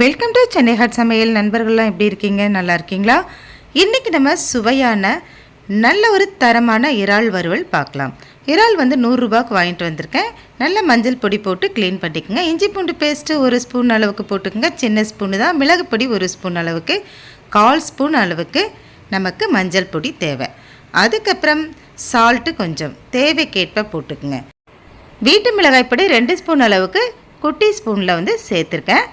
Welcome to Chennai hut சமையல். நண்பர்கள்லாம் எப்படி இருக்கீங்க? நல்லா இருக்கீங்களா? இன்றைக்கி நம்ம சுவையான நல்ல ஒரு தரமான இறால் வறுவல் பார்க்கலாம். இறால் வந்து நூறுரூபாய்க்கு வாங்கிட்டு வந்திருக்கேன். நல்ல மஞ்சள் பொடி போட்டு க்ளீன் பண்ணிக்கோங்க. இஞ்சி பூண்டு பேஸ்ட்டு ஒரு ஸ்பூன் அளவுக்கு போட்டுக்கோங்க. சின்ன ஸ்பூனு தான். மிளகு பொடி ஒரு ஸ்பூன் அளவுக்கு. கால் ஸ்பூன் அளவுக்கு நமக்கு மஞ்சள் பொடி தேவை. அதுக்கப்புறம் சால்ட்டு கொஞ்சம். தேவைக்கேற்ப போட்டுக்குங்க. வீட்டு மிளகாய் பொடி ரெண்டு ஸ்பூன் அளவுக்கு. குட்டி ஸ்பூனில் வந்து சேர்த்துருக்கேன்.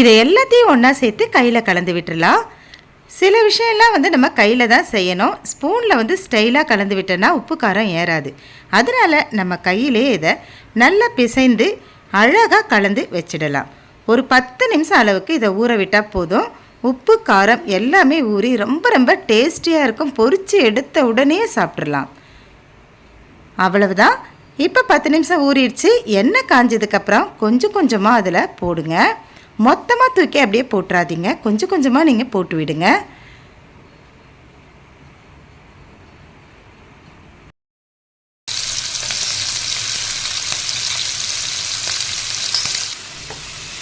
இதை எல்லாத்தையும் ஒன்றா சேர்த்து கையில் கலந்து விட்டுடலாம் சில விஷயம்லாம் வந்து நம்ம கையில் தான் செய்யணும். ஸ்பூனில் வந்து ஸ்டைலாக கலந்து விட்டோன்னா உப்பு காரம் ஏறாது. அதனால் நம்ம கையிலே இதை நல்லா பிசைந்து அழகாக கலந்து வச்சிடலாம். ஒரு பத்து நிமிஷம் அளவுக்கு இதை ஊற விட்டால் போதும். உப்பு காரம் எல்லாமே ஊறி ரொம்ப ரொம்ப டேஸ்டியாக இருக்கும். பொரித்து எடுத்த உடனே சாப்பிட்றலாம் அவ்வளவுதான். இப்போ பத்து நிமிஷம் ஊறிடுச்சு. எண்ணெய் காஞ்சதுக்கப்புறம் கொஞ்சம் கொஞ்சமாக அதில் போடுங்க. மொத்தமாக தூக்கி அப்படியே போட்டுறாதீங்க. கொஞ்சம் கொஞ்சமாக நீங்கள் போட்டு விடுங்க.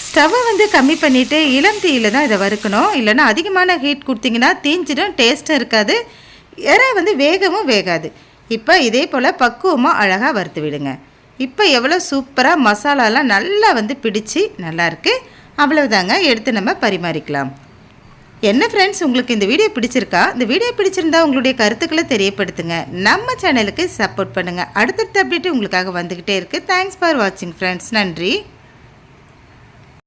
ஸ்டவ்வை வந்து கம்மி பண்ணிவிட்டு இளம் தீயில் தான் இதை வறுக்கணும். இல்லைன்னா அதிகமான ஹீட் கொடுத்தீங்கன்னா தீஞ்சிடும் டேஸ்ட்டும் இருக்காது. இறை வந்து வேகவும் வேகாது. இப்போ இதே போல் பக்குவமாக அழகாக வறுத்து விடுங்க. இப்போ எவ்வளோ சூப்பராக மசாலாலாம் நல்லா வந்து பிடிச்சி நல்லாயிருக்கு அவ்வளவுதாங்க. எடுத்து நம்ம பரிமாறிக்கலாம். என்ன ஃப்ரெண்ட்ஸ் உங்களுக்கு இந்த வீடியோ பிடிச்சிருக்கா? இந்த வீடியோ பிடிச்சிருந்தா உங்களுடைய கருத்துக்களை தெரியப்படுத்துங்க. நம்ம சேனலுக்கு சப்போர்ட் பண்ணுங்கள் அடுத்தடுத்த அப்டேட் உங்களுக்காக வந்துக்கிட்டே இருக்குது தேங்க்ஸ் ஃபார் வாட்சிங் ஃப்ரெண்ட்ஸ் நன்றி.